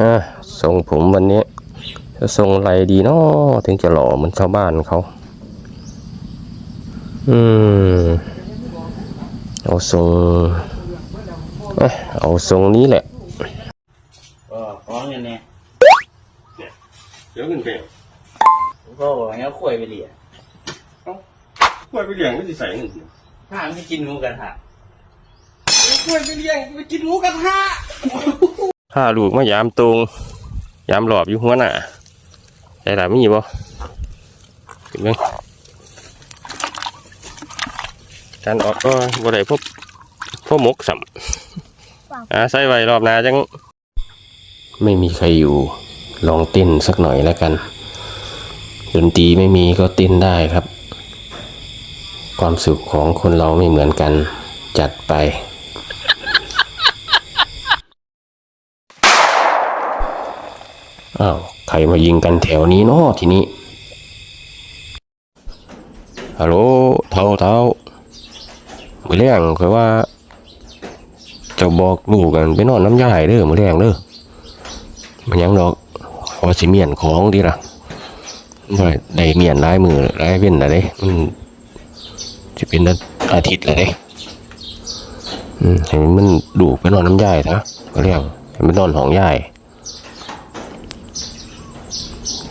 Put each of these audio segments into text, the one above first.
อ่าทรงผมวันนี้จะทรงอะไรดีเนาะถึงจะหล่อเหมือนชาวบ้านเขา อืม เอาทรงเอ้ยเอาทรงนี้แหละก็ฟ้องกันเนี่ยเดี๋ยวขึ้นไปพ่อบอกให้เอาขวยไปเลี้ยงกล้วยไปเลี้ยงไม่ใส่เงินถ้าไม่กินหมูกระทะกล้วยไปเลี้ยงไปกินหมูกระทะ ถ้าลูกมายามตรงยามหลอบอยู่หัวหน้าใจหลามีบ่เห็นไหมการออกก็บ่ได้พบพบหมกสัมอ่าใส่ไว้รอบหน้าจัง ไม่มีใครอยู่ ลองเต้นสักหน่อยแล้วกัน ดนตรีไม่มีก็เต้นได้ครับ ความสุขของคนเราไม่เหมือนกันจัดไป อ้าวใครมายิงกันแถวนี้เนาะทีนี้ฮัลโหลเท่าเท่ามือแรงคือว่า จะบอกลูกกันไปนอนน้ำยายเด้อมือแรงเด้อมันยังดอกขอสิเมียนของดีละบ่ได้ได้เมียนหลายมือหลายเว้นละเด้มันจะเป็นอาทิตย์ละเด้อืมให้มันดูไปนอนน้ำยายซะมือแรงให้มันนอนห้องยาย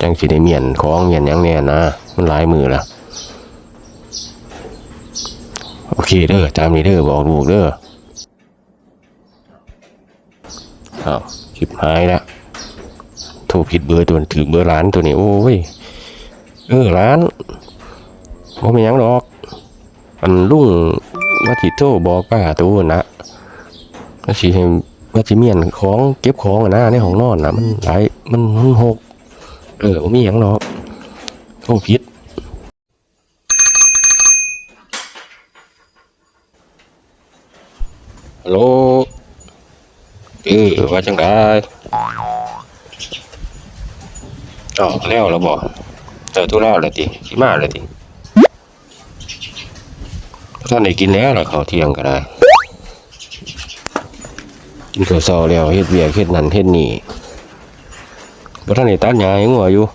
จังสิได้เมียนของเมียนยังเนี่ยนะมันหลายมือละโอเคเด้อตามนี้เด้อบอกลูกเด้ออ้าวชิบหายแล้วโทรผิดเบอร์ตัวถือเบอร์ร้านตัวนี้โอ้ยเออร้านบ่มียังดอก อันลุงว่าสิโทรบอกป้าตัวนะว่าสิให้ว่าสิเมียนของเก็บของอะนะในห้องนอนนะมันหลายมันมันหก เออบ่มีหยังหรอกโทษผิดฮัลโหลเออว่าจังไดออกแล้วแล้วบ่เจอทุเล่าแล้วติสิมาแล้วติท่านได้กินแล้วล่ะข้าเที่ยงก็ได้กินข้าวเช้าแล้วเฮ็ดเวียกเฮ็ดนั่นเฮ็ดนี่ บ่ทันได้ตัดหญ้าให้งัวอยู่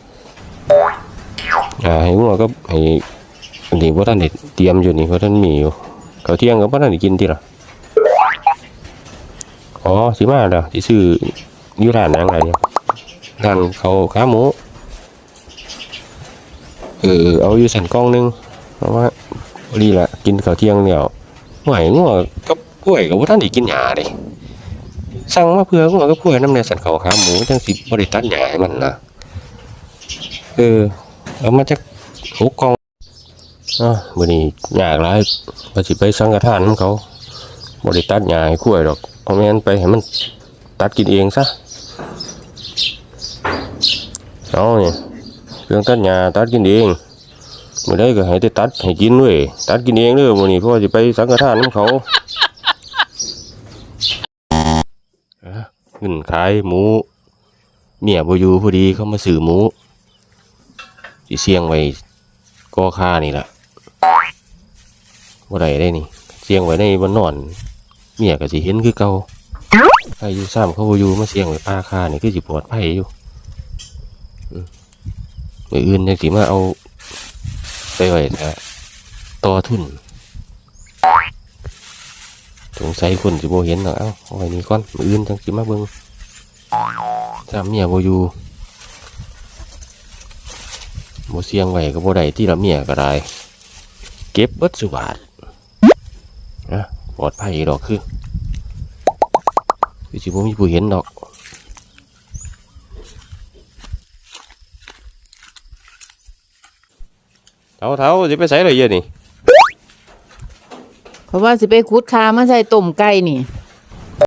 หญ้าให้งัวก็ให้อันนี้บ่ทันได้เตรียมอยู่นี่บ่ทันมีอยู่เขาเที่ยงก็บ่ทันได้กินติล่ะอ๋อสิมาแล้วสิซื้ออยู่ร้านหยังไงเนี่ยร้านเขาขาหมูเออเอาอยู่สั่นกล่องหนึงเพราะว่าดีละกินข้าวเที่ยงแล้วหวยงัวกับกล้วยก็บ่ทันได้กินหญ้าเด้ สั่งมาเพื่องัวก็เพื่อน้ำในสันเขาขาหมูจังสิบริตัดใหยายมันนะเออเอามาจากหกกองอะมื้อนี้ยากหลายว่าสิไปสังฆทานนำเขาบริตัดใหยายคุ้ยดอกเอาแม่นไปให้มันตัดกินเองซะเอาเนี่ยเรื่องตัดหญ้าตัดกินเองมื้อใดก็ให้ได้ตัดให้กินเว้ยตัดกินเองเด้อมือนี้เพราะว่าสิไปสังฆทานนำเขา ขึ้นขายหมู เมียบอยู่พอดีเขามาซื้อหมูสิเสียงไว้ก็ค่านี่แหละบ่ได้ได้นี่ เสียงไว้ในบนนอน เมียก็สิเห็นคือเก่าใครอยู่ซ้ำเขาบ่อยู่มาเสียงไว้ป้าค่านี่คือสิปลอดภัยอยู่มืออื่นยังสิมาเอาไปไว้แต่ต่อทุน สงสัยคนสิบ่เห็นเนาะเอ้าเอาไว้นี่ก่อนมืออื่นจังสิมาเบิ่งถ้าเมียบ่อยู่บ่เสียงไว้ก็บ่ได้ที่ละเมียก็ได้เก็บบิดสุบาทนะปลอดภัยดอกคือคือสิบ่มีผู้เห็นดอกเท่าเท่าสิไปใส่เลยเยอะนี่ เพราะว่าสิไปคุดคามาใส่ต้มไก่นี่